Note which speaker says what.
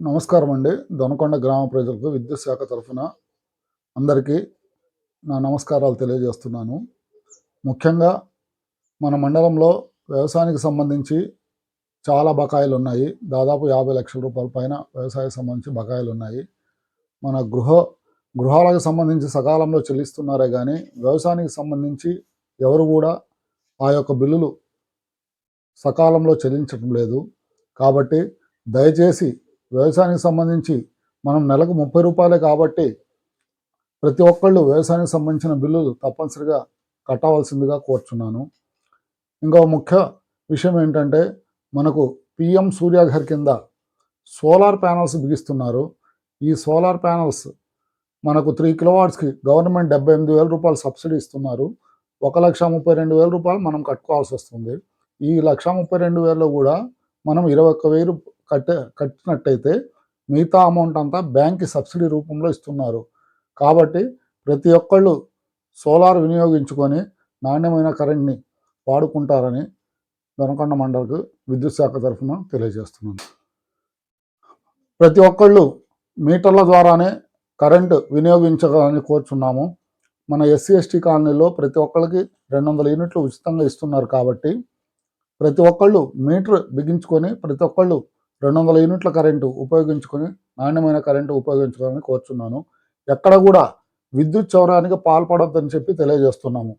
Speaker 1: నమస్కారం అండి దొనకొండ గ్రామ ప్రజలకు విద్యుత్ శాఖ తరఫున అందరికీ నా నమస్కారాలు తెలియజేస్తున్నాను. ముఖ్యంగా మన మండలంలో వ్యవసాయానికి సంబంధించి చాలా బకాయిలు ఉన్నాయి దాదాపు యాభై లక్షల రూపాయల పైన వ్యవసాయ సంబంధించి బకాయిలు ఉన్నాయి మన గృహ గృహాలకు సంబంధించి సకాలంలో చెల్లిస్తున్నారే కానీ వ్యవసాయానికి సంబంధించి ఎవరు కూడా ఆ యొక్క బిల్లులు సకాలంలో చెల్లించడం లేదు. కాబట్టి దయచేసి వ్యవసాయానికి సంబంధించి మనం నెలకు ముప్పై రూపాయలే కాబట్టి ప్రతి ఒక్కళ్ళు వ్యవసాయానికి సంబంధించిన బిల్లులు తప్పనిసరిగా కట్టవలసిందిగా కోరుచున్నాను. ఇంకో ముఖ్య విషయం ఏంటంటే మనకు పిఎం సూర్యాఘర్ కింద సోలార్ ప్యానల్స్ బిగిస్తున్నారు. ఈ సోలార్ ప్యానల్స్ మనకు త్రీ కిలోవాట్స్కి గవర్నమెంట్ డెబ్బై ఎనిమిది వేల రూపాయలు సబ్సిడీ ఇస్తున్నారు. ఒక లక్ష ముప్పై రెండు వేల రూపాయలు మనం కట్టుకోవాల్సి వస్తుంది. ఈ లక్ష ముప్పై రెండు వేలలో కూడా మనం ఇరవై ఒక్క వెయ్యి కట్టే కట్టినట్టయితే మిగతా అమౌంట్ అంతా బ్యాంక్కి సబ్సిడీ రూపంలో ఇస్తున్నారు. కాబట్టి ప్రతి ఒక్కళ్ళు సోలార్ వినియోగించుకొని నాణ్యమైన కరెంట్ని వాడుకుంటారని దొనకొండ మండలకు విద్యుత్ శాఖ తరఫున తెలియజేస్తున్నాను. ప్రతి ఒక్కళ్ళు మీటర్ల ద్వారానే కరెంటు వినియోగించాలని కోరుచున్నాము. మన ఎస్సీ ఎస్టీ కాలనీలో ప్రతి ఒక్కరికి రెండు వందల యూనిట్లు ఉచితంగా ఇస్తున్నారు కాబట్టి ప్రతి ఒక్కళ్ళు మీటర్ బిగించుకొని ప్రతి ఒక్కళ్ళు రెండు వందల యూనిట్ల కరెంటు ఉపయోగించుకొని నాణ్యమైన కరెంటు ఉపయోగించుకోవాలని కోరుచున్నాను. ఎక్కడ కూడా విద్యుత్ చౌరానికి పాల్పడొద్దని చెప్పి తెలియజేస్తున్నాము.